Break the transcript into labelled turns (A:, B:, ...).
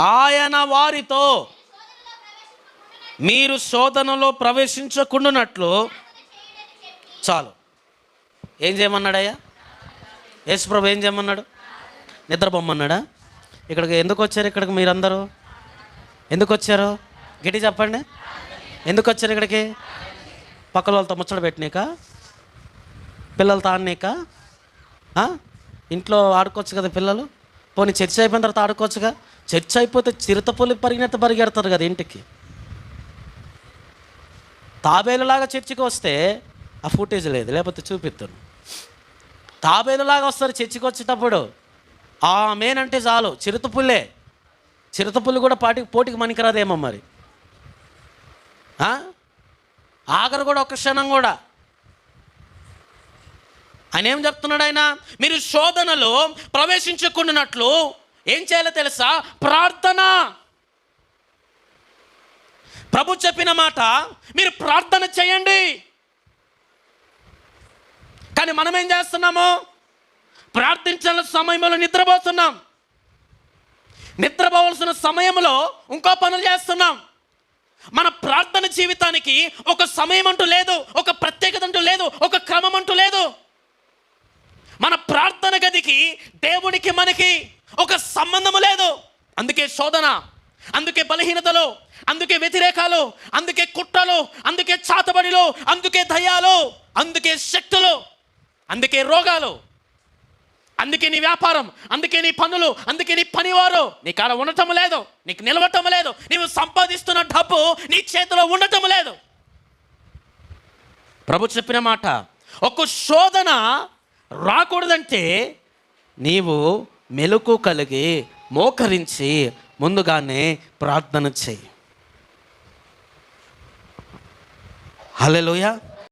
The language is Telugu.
A: ఆయన వారితో మీరు శోధనలో ప్రవేశించకుండానట్లు చాలు. ఏం చేయమన్నాడయ్యా? యేసుప్రభు ఏం చేయమన్నాడు? నిద్రపోమ్మన్నాడా? ఇక్కడికి ఎందుకు వచ్చారు ఇక్కడికి మీరందరూ? ఎందుకు వచ్చారు? గట్టి చెప్పండి. ఎందుకు వచ్చారు ఇక్కడికి? పక్కల వాళ్ళతో ముచ్చట పెట్టినాక? పిల్లలతో ఆడినాక? ఇంట్లో ఆడుకోవచ్చు కదా పిల్లలు? పోనీ చర్చ అయిపోయిన తర్వాత ఆడుకోవచ్చుగా? చర్చ అయిపోతే చిరుతపులి పరిగెత్త పరిగెడతారు కదా ఇంటికి. తాబేలులాగా చర్చికి వస్తే ఆ ఫుటేజ్ లేదు లేకపోతే చూపిస్తాను తాబేలులాగా వస్తారు చర్చికి వచ్చేటప్పుడు. ఆ మెయిన్ అంటే చాలు చిరుతపుల్లే చిరుతపుల్లి కూడా పాటికి పోటీకి మనికిరాదేమో మరి. ఆఖరు కూడా ఒక క్షణం కూడా. ఆయన ఏం చెప్తున్నాడు ఆయన? మీరు శోధనలో ప్రవేశించకుండానట్లు ఏం చేయాలో తెలుసా? ప్రార్థన. ప్రభు చెప్పిన మాట మీరు ప్రార్థన చేయండి. కానీ మనం ఏం చేస్తున్నాము? ప్రార్థించాల సమయంలో నిద్రపోతున్నాం. నిద్రపోవలసిన సమయంలో ఇంకో పనులు చేస్తున్నాం. మన ప్రార్థన జీవితానికి ఒక సమయం అంటూ లేదు ఒక ప్రత్యేకత అంటూ లేదు ఒక క్రమం అంటూ లేదు. మన ప్రార్థన గదికి దేవుడికి మనకి ఒక సంబంధము లేదు. అందుకే శోధన అందుకే బలహీనతలు అందుకే వ్యతిరేకాలు అందుకే కుట్రలు అందుకే చాతబడిలు అందుకే దయాలు అందుకే శక్తులు అందుకే రోగాలు అందుకే నీ వ్యాపారం అందుకే నీ పనులు అందుకే నీ పనివారు. నీ కాడ ఉండటం లేదు నీకు నిలవటం లేదు నీవు సంపాదిస్తున్న డబ్బు నీ చేతిలో ఉండటం లేదు. ప్రభు చెప్పిన మాట ఒక శోధన రాకూడదంటే నీవు మెలకు కలిగి మోకరించి ముందుగానే ప్రార్థన చేయి. హలోయ